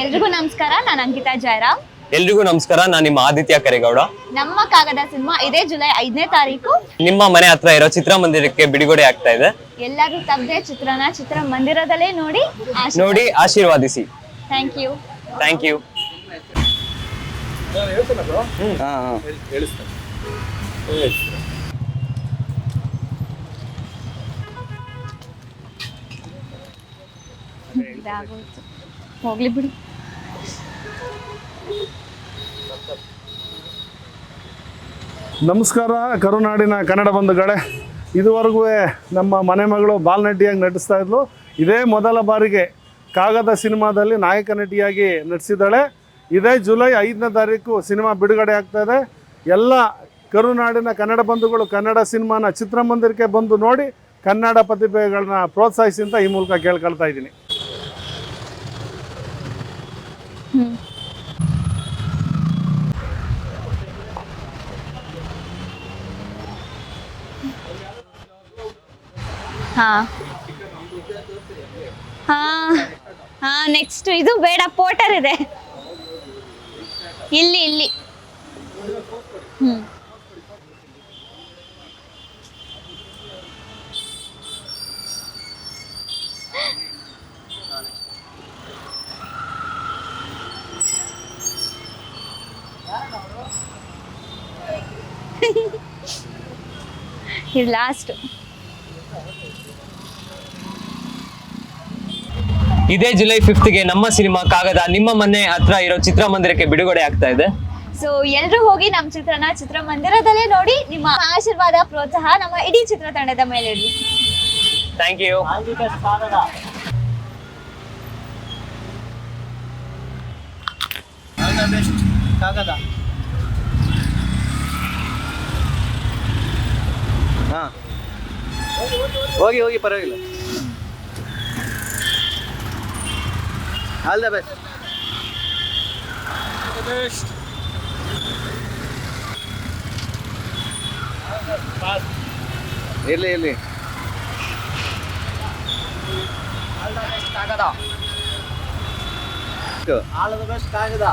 ಎಲ್ರಿಗೂ ನಮಸ್ಕಾರ ನಾನು ಅಂಕಿತಾ ಜಯರಾಮ್. ಎಲ್ರಿಗೂ ನಮಸ್ಕಾರ ನಾನು ನಿಮ್ಮ ಆದಿತ್ಯ ಕರೇಗೌಡ. ನಮ್ಮ ಕಾಗದ ಸಿನಿಮಾ ಇದೇ ಜುಲೈ ಐದನೇ ತಾರೀಕು. ನಿಮ್ಮ ಮನೆ ಹತ್ರ ಇರೋ ಚಿತ್ರಮಂದಿರಕ್ಕೆ ಬಿಡುಗಡೆ ಆಗ್ತಾ ಇದೆ. ಎಲ್ಲರೂ ತಗ್ದೆ ಚಿತ್ರನ ಚಿತ್ರ ಮಂದಿರದಲ್ಲೇ ನೋಡಿ ನೋಡಿ ಆಶೀರ್ವಾದಿಸಿ. ಥ್ಯಾಂಕ್ ಯು ಥ್ಯಾಂಕ್ ಯು ಇದಾಗೋಯ್ತು. ಹೋಗ್ಲಿ ಬಿಡು. ನಮಸ್ಕಾರ, ಕರುನಾಡಿನ ಕನ್ನಡ ಬಂಧುಗಳೇ. ಇದುವರೆಗೂ ನಮ್ಮ ಮನೆ ಮಗಳು ಬಾಲ್ನಟಿಯಾಗಿ ನಟಿಸ್ತಾ ಇದ್ಲು. ಇದೇ ಮೊದಲ ಬಾರಿಗೆ ಕಾಗದ ಸಿನಿಮಾದಲ್ಲಿ ನಾಯಕ ನಟಿಯಾಗಿ ನಟಿಸಿದ್ದಾಳೆ. ಇದೇ ಜುಲೈ ಐದನೇ ತಾರೀಕು ಸಿನಿಮಾ ಬಿಡುಗಡೆ ಆಗ್ತಾ ಇದೆ. ಎಲ್ಲ ಕರುನಾಡಿನ ಕನ್ನಡ ಬಂಧುಗಳು ಕನ್ನಡ ಸಿನಿಮಾನ ಚಿತ್ರಮಂದಿರಕ್ಕೆ ಬಂದು ನೋಡಿ ಕನ್ನಡ ಪ್ರತಿಭೆಗಳನ್ನ ಪ್ರೋತ್ಸಾಹಿಸಿ ಅಂತ ಈ ಮೂಲಕ ಕೇಳ್ಕೊಳ್ತಾ ಇದ್ದೀನಿ ಹ್ಮ್ ಹಾ. ಹಾ. ಹಾ ನೆಕ್ಸ್ಟ್ ಇದು ಬೇಡ ಪೋಟರ್ ಇದೆ. ಇಲ್ಲಿ ಇಲ್ಲಿ. ಹ್ಮ್. ಇದು ಲಾಸ್ಟ್ ಇದೇ ಜುಲೈ ಫಿಫ್ತ್ಗೆ ನಮ್ಮ ಸಿನಿಮಾ ಕಾಗದ ನಿಮ್ಮ ಮನೆ ಹತ್ರ ಇರೋ ಚಿತ್ರಮಂದಿರಕ್ಕೆ ಬಿಡುಗಡೆ ಆಗ್ತಾ ಇದೆ. ಸೊ ಎಲ್ಲರೂ ಹೋಗಿ ನಮ್ಮ ಚಿತ್ರನ ಚಿತ್ರಮಂದಿರದಲ್ಲೇ ನೋಡಿ ನಿಮ್ಮ ಆಶೀರ್ವಾದ ಪ್ರೋತ್ಸಾಹ ನಮ್ಮ ಇಡೀ ಚಿತ್ರತಂಡದ ಮೇಲೆ ಇರಲಿ ಥ್ಯಾಂಕ್ ಯು ಕಾಗದ ಹಾ. ಹೋಗಿ ಹೋಗಿ ಪರವಾಗಿಲ್ಲ. All the best. ಇರ್ಲಿ ಇರ್ಲಿ. ಆಲ್ ದ ಬೆಸ್ಟ್ ಕಾಗದ